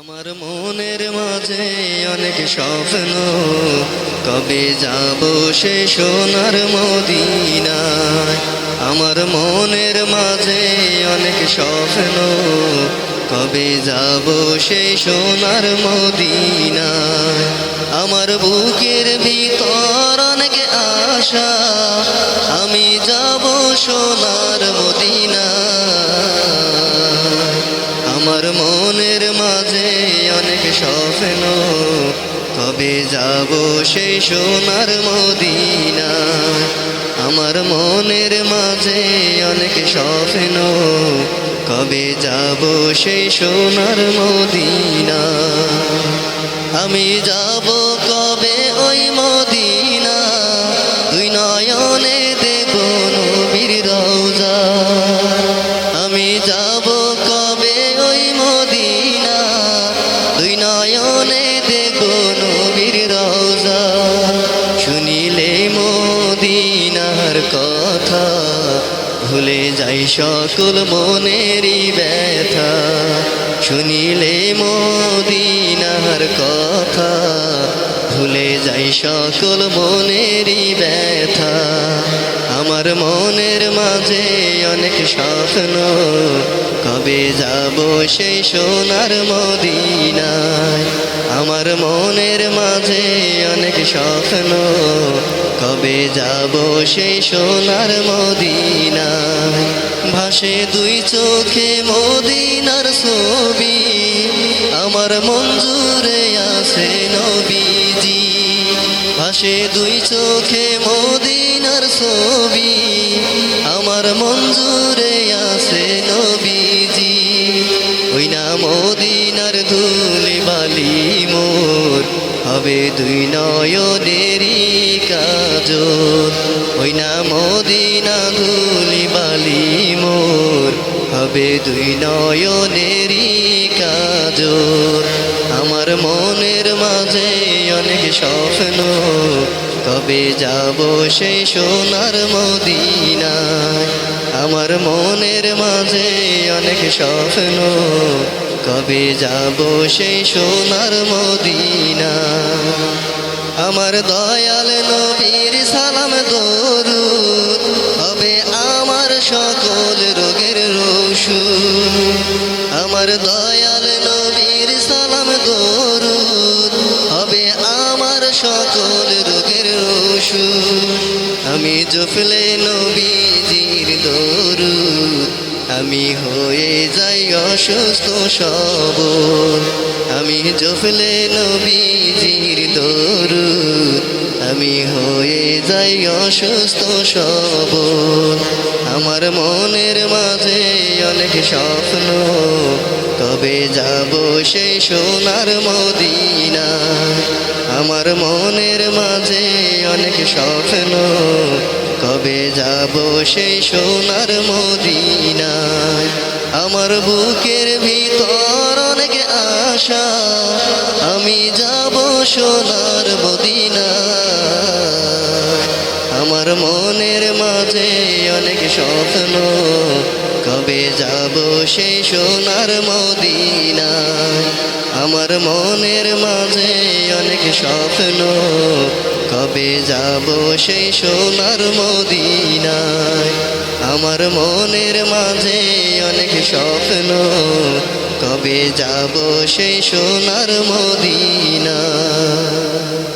আমার মনের মাঝে অনেক স্বপ্ন, কবে যাব সে সোনার মদিনায়? আমার মনের মাঝে অনেক স্বপ্ন, কবে যাব সে সোনার মদিনায়? আমার বুকের ভিতর অনেক আশা, আমি যাব সোনার স্বপ্ন। কবে যাব সেই সোনার মদিনায়। আমার মনের মাঝে অনেক স্বপ্ন। কবে যাব সেই সোনার মদিনা আমি যাব কবে ওই মদিনা দুই নয়নে দেব নবীর রওজা। যাই সকল মনেরই ব্যথা। শুনিলে মদিনার কথা, ভুলে যাই সকল মনেরই ব্যথা। আমার মনের মাঝে অনেক স্বপ্ন কবে যাব সেই সোনার মদিনায়? আমার মনের মাঝে অনেক স্বপ্ন। কবে যাব সেই সোনার মদিনায়? ভাসে দুই চোখে মদিনার ছবি। আমার মঞ্জুরে আছে নবীজি। ভাসে দুই চোখে মদিনার ছবি। আমার মঞ্জুরে মদিনার ধুলি বালি মোর। হবে দুই নয়নেরই কাজল। ওই না মদিনা ধুলি বালি মোর। হবে দুই নয়নেরই কাজল। আমার মনের মাঝে অনেক স্বপ্ন। কবে যাব সেই সোনার মদিনায়। আমার মনের মাঝে অনেক স্বপ্ন। কবে যাব সেই সোনার মদিনা। আমার দয়াল নবীর সালাম দরুদ হবে আমার সকল রোগের রসু আমার দয়াল নবীর সালাম দরুদ হবে আমার সকল রোগের রসু আমি জফলে নবীজির দরুদ। আমি হয়ে যাই অসুস্থ সবল আমি জফলে নবীজির দরুদ। আমি হয়ে যাই অসুস্থ সবল আমার মনের মাঝে অনেক স্বপ্ন, তবে যাব সেই সোনার মদিনা আমার মনের মাঝে অনেক স্বপ্ন কবে যাব সেই সোনার মদিনায়? আমার বুকের ভিতর অনেক আশা, আমি যাব সোনার মদিনায়। আমার মনের মাঝে অনেক স্বপ্ন, কবে যাব সেই সোনার মদিনায়? আমার মনের মাঝে অনেক স্বপ্ন কবে যাব সেই সোনার মদিনায়? আমার মনের মাঝে অনেক স্বপ্ন। কবে যাব সেই সোনার মদিনায়?